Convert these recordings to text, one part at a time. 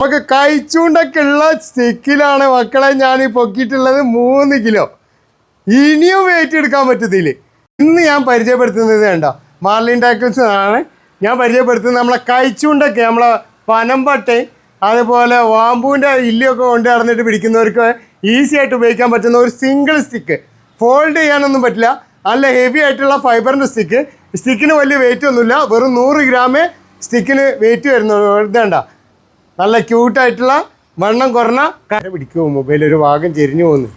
നമുക്ക് കഴിച്ചുകൊണ്ടൊക്കെ ഉള്ള സ്റ്റിക്കിലാണ് മക്കളെ ഞാൻ ഈ പൊക്കിയിട്ടുള്ളത് മൂന്ന് കിലോ. ഇനിയും വെയിറ്റ് എടുക്കാൻ പറ്റത്തില്ല? ഇന്ന് ഞാൻ പരിചയപ്പെടുത്തുന്നത് കണ്ടോ? മാർലിൻ ടാക്കിൾസ് ആണ്. ഞാൻ പരിചയപ്പെടുത്തുന്നത് നമ്മളെ കഴിച്ചുകൊണ്ടൊക്കെ നമ്മളെ പനമ്പട്ടയും അതുപോലെ വാമ്പൂവിന്റെ ഇല്ലയൊക്കെ കൊണ്ട് നടന്നിട്ട് പിടിക്കുന്നവർക്ക് ഈസി ആയിട്ട് ഉപയോഗിക്കാൻ പറ്റുന്ന ഒരു സിംഗിൾ സ്റ്റിക്ക് ഫോൾഡ് ചെയ്യാനൊന്നും പറ്റില്ല. നല്ല ഹെവി ആയിട്ടുള്ള ഫൈബറിന്റെ സ്റ്റിക്ക് സ്റ്റിക്കിന് വലിയ വെയിറ്റ് ഒന്നുമില്ല. വെറും നൂറ് ഗ്രാമേ സ്റ്റിക്കിന് വെയിറ്റ് വരുന്നുള്ളൂ. ഇതേണ്ട. നല്ല ക്യൂട്ടായിട്ടുള്ള വണ്ണം കുറഞ്ഞ കര പിടിക്കുമോ മൊബൈൽ ഒരു ഭാഗം ചെരിഞ്ഞു പോകുന്നു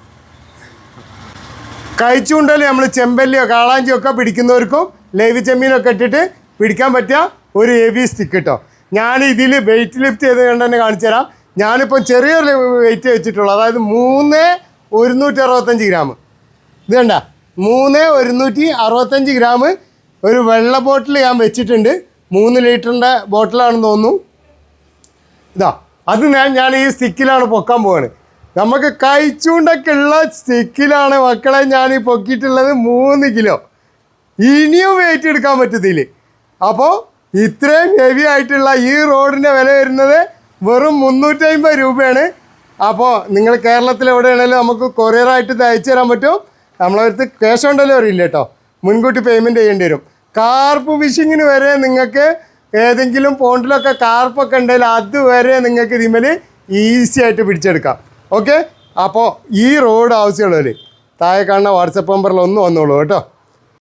കഴിച്ചുകൊണ്ടല്ലേ നമ്മൾ ചെമ്പല്ലിയോ കാളാഞ്ചിയോ ഒക്കെ പിടിക്കുന്നവർക്കും ലൈവ് ചെമ്മീനൊക്കെ ഇട്ടിട്ട് പിടിക്കാൻ പറ്റിയ ഒരു ഹെവി സ്റ്റിക്ക് കേട്ടോ ഞാൻ ഇതിൽ വെയിറ്റ് ലിഫ്റ്റ് ചെയ്ത് കണ്ട് തന്നെ കാണിച്ചു തരാം. ഞാനിപ്പോൾ ചെറിയൊരു വെയിറ്റ് വെച്ചിട്ടുള്ളൂ. അതായത് മൂന്ന് ഒരുന്നൂറ്റി അറുപത്തഞ്ച് ഗ്രാം. ഇത് കണ്ട? മൂന്ന് ഒരുന്നൂറ്റി അറുപത്തഞ്ച് ഗ്രാം ഒരു വെള്ള ബോട്ടിൽ ഞാൻ വെച്ചിട്ടുണ്ട്. മൂന്ന് ലിറ്ററിന്റെ ബോട്ടിലാണെന്ന് തോന്നുന്നു. ഇതാ അത് ഞാൻ ഞാൻ ഈ സ്റ്റിക്കിലാണ് പൊക്കാൻ പോവാണ്. നമുക്ക് കഴിച്ചുകൊണ്ടൊക്കെ ഉള്ള സ്റ്റിക്കിലാണ് മക്കളെ ഞാൻ ഈ പൊക്കിയിട്ടുള്ളത് മൂന്ന് കിലോ. ഇനിയും വെയിറ്റ് എടുക്കാൻ പറ്റത്തില്ല? അപ്പോൾ ഇത്രയും ഹെവി ആയിട്ടുള്ള ഈ റോഡിന്റെ വില വരുന്നത് വെറും മുന്നൂറ്റമ്പത് രൂപയാണ്. അപ്പോൾ നിങ്ങൾ കേരളത്തിൽ എവിടെയാണെങ്കിലും നമുക്ക് കൊറിയറായിട്ട് തയ്ച്ചു തരാൻ പറ്റും. നമ്മളടുത്ത് ക്യാഷ് ഓൺ ഡെലിവറി ഇല്ല കേട്ടോ. മുൻകൂട്ടി പേയ്മെന്റ് ചെയ്യേണ്ടി വരും. കാർപ്പ് ഫിഷിങ്ങിന് വരെ നിങ്ങൾക്ക് ഏതെങ്കിലും പോണ്ടിലൊക്കെ കാർപ്പൊക്കെ ഉണ്ടെങ്കിൽ അതുവരെ നിങ്ങൾക്ക് ഇതിമേൽ ഈസി ആയിട്ട് പിടിച്ചെടുക്കാം. ഓക്കെ അപ്പോൾ ഈ റോഡ് ആവശ്യമുള്ളവർ താഴെ കാണുന്ന വാട്സപ്പ് നമ്പറിൽ ഒന്ന് വന്നോളൂ കേട്ടോ.